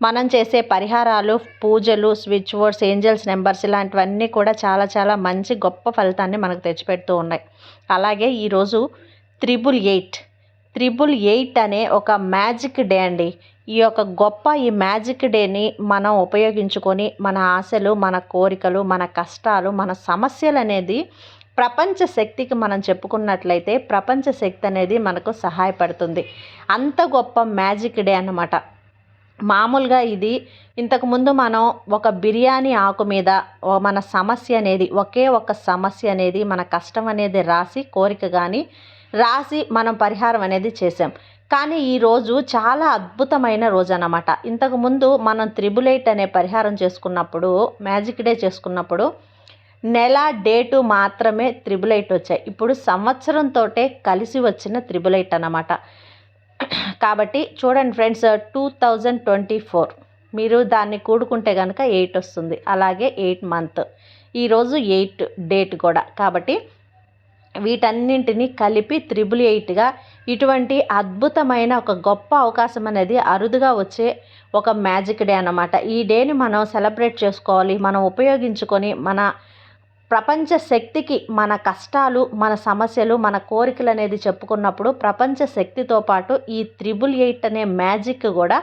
మనం చేసే పరిహారాలు పూజలు స్విచ్ వర్డ్స్ ఏంజల్స్ నెంబర్స్ ఇలాంటివన్నీ కూడా చాలా చాలా మంచి గొప్ప ఫలితాన్ని మనకు తెచ్చిపెడుతూ ఉన్నాయి. అలాగే ఈరోజు త్రిబుల్ ఎయిట్. త్రిబుల్ ఎయిట్ అనే ఒక మ్యాజిక్ డే అండి. ఈ యొక్క గొప్ప ఈ మ్యాజిక్ డేని మనం ఉపయోగించుకొని మన ఆశలు మన కోరికలు మన కష్టాలు మన సమస్యలు అనేది ప్రపంచ శక్తికి మనం చెప్పుకున్నట్లయితే ప్రపంచ శక్తి అనేది మనకు సహాయపడుతుంది. అంత గొప్ప మ్యాజిక్ డే అన్నమాట. మామూలుగా ఇది ఇంతకుముందు మనం ఒక బిర్యానీ ఆకు మీద మన సమస్య అనేది ఒకే ఒక సమస్య అనేది మన కష్టం అనేది రాసి కోరిక కానీ రాసి మనం పరిహారం అనేది చేసాం కానీ ఈరోజు చాలా అద్భుతమైన రోజు అన్నమాట. ఇంతకుముందు మనం త్రిబుల్ ఎయిట్ అనే పరిహారం చేసుకున్నప్పుడు మ్యాజిక్ డే చేసుకున్నప్పుడు నెల డేటు మాత్రమే త్రిబులైట్ వచ్చాయి. ఇప్పుడు సంవత్సరంతో కలిసి వచ్చిన త్రిబుల్ ఎయిట్ అన్నమాట. కాబట్టి చూడండి friends two thousand twenty four మీరు దాన్ని కూడుకుంటే కనుక ఎయిట్ వస్తుంది. అలాగే ఎయిట్ మంత్ ఈరోజు ఎయిట్ డేట్ కూడా. కాబట్టి వీటన్నింటినీ కలిపి త్రిబుల్ ఎయిట్గా ఇటువంటి అద్భుతమైన ఒక గొప్ప అవకాశం అనేది అరుదుగా వచ్చే ఒక మ్యాజిక్ డే అన్నమాట. ఈ డేని మనం సెలబ్రేట్ చేసుకోవాలి మనం ఉపయోగించుకొని మన ప్రపంచ శక్తికి మన కష్టాలు మన సమస్యలు మన కోరికలు అనేది చెప్పుకున్నప్పుడు ప్రపంచ శక్తితో పాటు ఈ త్రిబుల్ ఎయిట్ అనే మ్యాజిక్ కూడా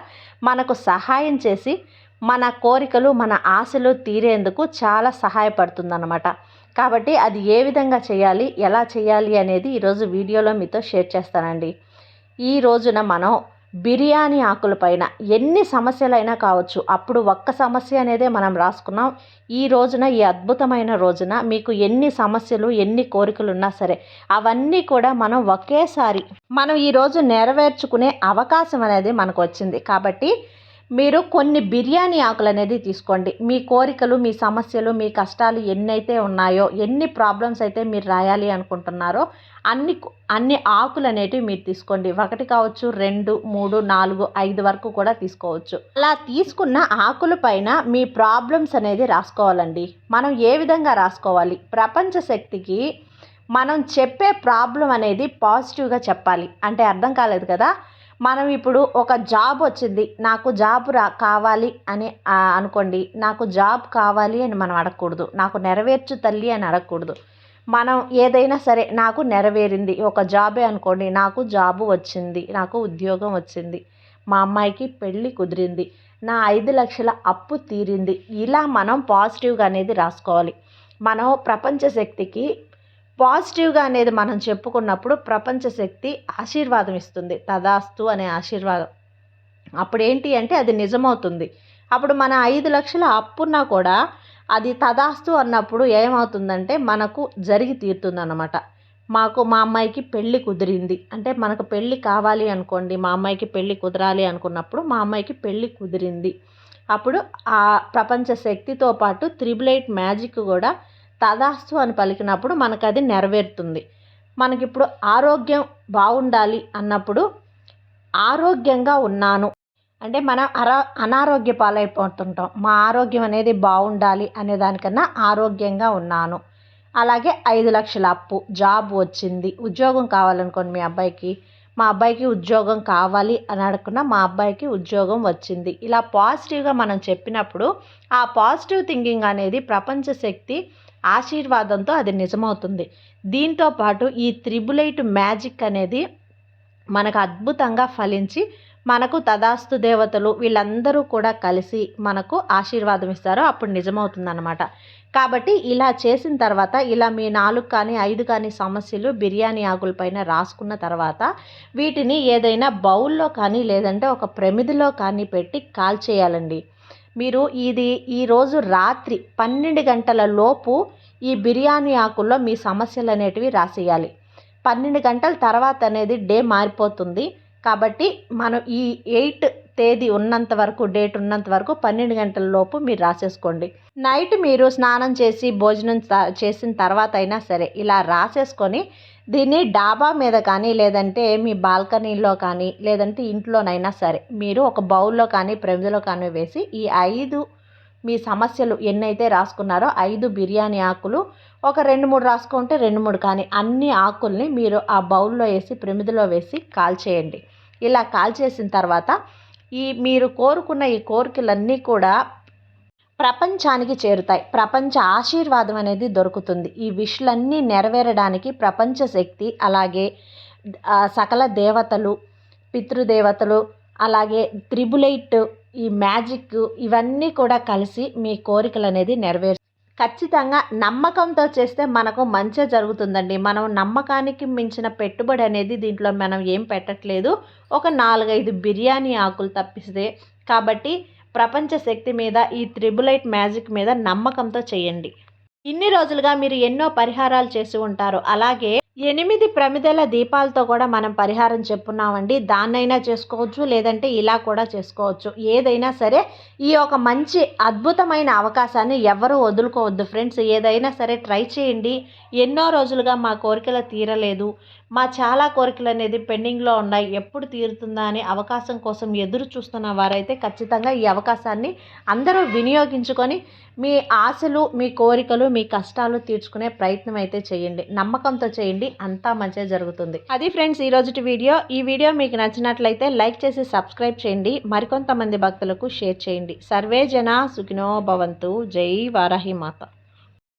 మనకు సహాయం చేసి మన కోరికలు మన ఆశలు తీరేందుకు చాలా సహాయపడుతుందన్నమాట. కాబట్టి అది ఏ విధంగా చేయాలి ఎలా చేయాలి అనేది ఈరోజు వీడియోలో మీతో షేర్ చేస్తానండి. ఈ రోజున మనం బిర్యానీ ఆకులపైన ఎన్ని సమస్యలైనా కావచ్చు. అప్పుడు ఒక్క సమస్య అనేదే మనం రాసుకున్నాం. ఈ రోజున ఈ అద్భుతమైన రోజున మీకు ఎన్ని సమస్యలు ఎన్ని కోరికలు ఉన్నా సరే అవన్నీ కూడా మనం ఒకేసారి మనం ఈరోజు నెరవేర్చుకునే అవకాశం అనేది మనకు వచ్చింది. కాబట్టి మీరు కొన్ని బిర్యానీ ఆకులు అనేది తీసుకోండి. మీ కోరికలు మీ సమస్యలు మీ కష్టాలు ఎన్నైతే ఉన్నాయో ఎన్ని ప్రాబ్లమ్స్ అయితే మీరు రాయాలి అనుకుంటున్నారో అన్ని అన్ని ఆకులు అనేటివి మీరు తీసుకోండి. ఒకటి కావచ్చు రెండు మూడు నాలుగు ఐదు వరకు కూడా తీసుకోవచ్చు. అలా తీసుకున్న ఆకుల పైన మీ ప్రాబ్లమ్స్ అనేది రాసుకోవాలండి. మనం ఏ విధంగా రాసుకోవాలి? ప్రపంచ శక్తికి మనం చెప్పే ప్రాబ్లం అనేది పాజిటివ్గా చెప్పాలి. అంటే అర్థం కాలేదు కదా? మనం ఇప్పుడు ఒక జాబ్ వచ్చింది నాకు జాబ్ రా కావాలి అని అనుకోండి. నాకు జాబ్ కావాలి అని మనం అడగకూడదు. నాకు నెరవేర్చు తల్లి అని అడగకూడదు. మనం ఏదైనా సరే నాకు నెరవేరింది. ఒక జాబే అనుకోండి. నాకు జాబు వచ్చింది. నాకు ఉద్యోగం వచ్చింది. మా అమ్మాయికి పెళ్ళి కుదిరింది. నా ఐదు లక్షల అప్పు తీరింది. ఇలా మనం పాజిటివ్గా అనేది రాసుకోవాలి. మనం ప్రపంచ శక్తికి పాజిటివ్గా అనేది మనం చెప్పుకున్నప్పుడు ప్రపంచ శక్తి ఆశీర్వాదం ఇస్తుంది. తదాస్తు అనే ఆశీర్వాదం. అప్పుడు ఏంటి అంటే అది నిజమవుతుంది. అప్పుడు మన ఐదు లక్షల అప్పున్నా కూడా అది తదాస్తు అన్నప్పుడు ఏమవుతుందంటే మనకు జరిగి తీరుతుందన్నమాట. మాకు మా అమ్మాయికి పెళ్ళి కుదిరింది. అంటే మనకు పెళ్ళి కావాలి అనుకోండి మా అమ్మాయికి పెళ్ళి కుదరాలి అనుకున్నప్పుడు మా అమ్మాయికి పెళ్ళి కుదిరింది. అప్పుడు ఆ ప్రపంచ శక్తితో పాటు త్రిబులైట్ మ్యాజిక్ కూడా తదాస్తు అని పలికినప్పుడు మనకు అది నెరవేరుతుంది. మనకిప్పుడు ఆరోగ్యం బాగుండాలి అన్నప్పుడు ఆరోగ్యంగా ఉన్నాను. అంటే మనం అరా అనారోగ్య పాలైపోతుంటాం. మా ఆరోగ్యం అనేది బాగుండాలి అనే దానికన్నా ఆరోగ్యంగా ఉన్నాను. అలాగే ఐదు లక్షల అప్పు జాబ్ వచ్చింది. ఉద్యోగం కావాలనుకోండి మీ అబ్బాయికి మా అబ్బాయికి ఉద్యోగం కావాలి అని అడుగున్నా మా అబ్బాయికి ఉద్యోగం వచ్చింది. ఇలా పాజిటివ్గా మనం చెప్పినప్పుడు ఆ పాజిటివ్ థింకింగ్ అనేది ప్రపంచ శక్తి ఆశీర్వాదంతో అది నిజమవుతుంది. దీంతో పాటు ఈ త్రిబులైట్ మ్యాజిక్ అనేది మనకు అద్భుతంగా ఫలించి మనకు తదాస్తు దేవతలు వీళ్ళందరూ కూడా కలిసి మనకు ఆశీర్వాదం ఇస్తారో అప్పుడు నిజమవుతుందన్నమాట. కాబట్టి ఇలా చేసిన తర్వాత ఇలా మీ నాలుగు కానీ ఐదు కానీ సమస్యలు బిర్యానీ ఆకులపైన రాసుకున్న తర్వాత వీటిని ఏదైనా బౌల్లో కానీ లేదంటే ఒక ప్రమిదిలో కానీ పెట్టి కాల్చేయాలండి. మీరు ఇది ఈరోజు రాత్రి పన్నెండు గంటల లోపు ఈ బిర్యానీ ఆకుల్లో మీ సమస్యలు అనేటివి రాసేయాలి. పన్నెండు గంటల తర్వాత అనేది డే మారిపోతుంది. కాబట్టి మనం ఈ ఎయిట్ తేదీ ఉన్నంత వరకు డేట్ ఉన్నంత వరకు పన్నెండు గంటల లోపు మీరు రాసేసుకోండి. నైట్ మీరు స్నానం చేసి భోజనం చేసిన తర్వాత అయినా సరే ఇలా రాసేసుకొని దీన్ని డాబా మీద కానీ లేదంటే మీ బాల్కనీలో కానీ లేదంటే ఇంట్లోనైనా సరే మీరు ఒక బౌల్లో కానీ ప్రమిదలో కానీ వేసి ఈ ఐదు మీ సమస్యలు ఎన్నైతే రాసుకున్నారో ఐదు బిర్యానీ ఆకులు ఒక రెండు మూడు రాసుకుంటే రెండు మూడు కానీ అన్ని ఆకుల్ని మీరు ఆ బౌల్లో వేసి ప్రమిదలో వేసి కాల్చేయండి. ఇలా కాల్చేసిన తర్వాత ఈ మీరు కోరుకున్న ఈ కోరికలన్నీ కూడా ప్రపంచానికి చేరుతాయి. ప్రపంచ ఆశీర్వాదం అనేది దొరుకుతుంది. ఈ విషులన్నీ నెరవేరడానికి ప్రపంచ శక్తి అలాగే సకల దేవతలు పితృదేవతలు అలాగే త్రిబులైట్ ఈ మ్యాజిక్ ఇవన్నీ కూడా కలిసి మీ కోరికలు అనేది నెరవేరు ఖచ్చితంగా నమ్మకంతో చేస్తే మనకు మంచి జరుగుతుందండి. మనం నమ్మకానికి మించిన పెట్టుబడి అనేది దీంట్లో మనం ఏం పెట్టట్లేదు. ఒక నాలుగైదు బిర్యానీ ఆకులు తప్పిస్తే కాబట్టి ప్రపంచ శక్తి మీద ఈ త్రిబులైట్ మ్యాజిక్ మీద నమ్మకంతో చేయండి. ఇన్ని రోజులుగా మీరు ఎన్నో పరిహారాలు చేసి ఉంటారు. అలాగే ఎనిమిది ప్రమిదల దీపాలతో కూడా మనం పరిహారం చెప్పున్నామండి. దాన్నైనా చేసుకోవచ్చు లేదంటే ఇలా కూడా చేసుకోవచ్చు. ఏదైనా సరే ఈ ఒక మంచి అద్భుతమైన అవకాశాన్ని ఎవరు వదులుకోవద్దు ఫ్రెండ్స్. ఏదైనా సరే ట్రై చేయండి. ఎన్నో రోజులుగా మా కోరికలు తీరలేదు. మా చాలా కోరికలు అనేది పెండింగ్లో ఉన్నాయి. ఎప్పుడు తీరుతుందా అని అవకాశం కోసం ఎదురు చూస్తున్న వారైతే ఖచ్చితంగా ఈ అవకాశాన్ని అందరూ వినియోగించుకొని మీ ఆశలు మీ కోరికలు మీ కష్టాలు తీర్చుకునే ప్రయత్నం అయితే చేయండి. నమ్మకంతో చేయండి. చేయండి అంతా మంచిగా జరుగుతుంది. అది ఫ్రెండ్స్ ఈ రోజుటి వీడియో. ఈ వీడియో మీకు నచ్చినట్లయితే లైక్ చేసి సబ్స్క్రైబ్ చేయండి. మరికొంతమంది భక్తులకు షేర్ చేయండి. సర్వే జన సుఖినో భవంతు. జై వారాహి మాత.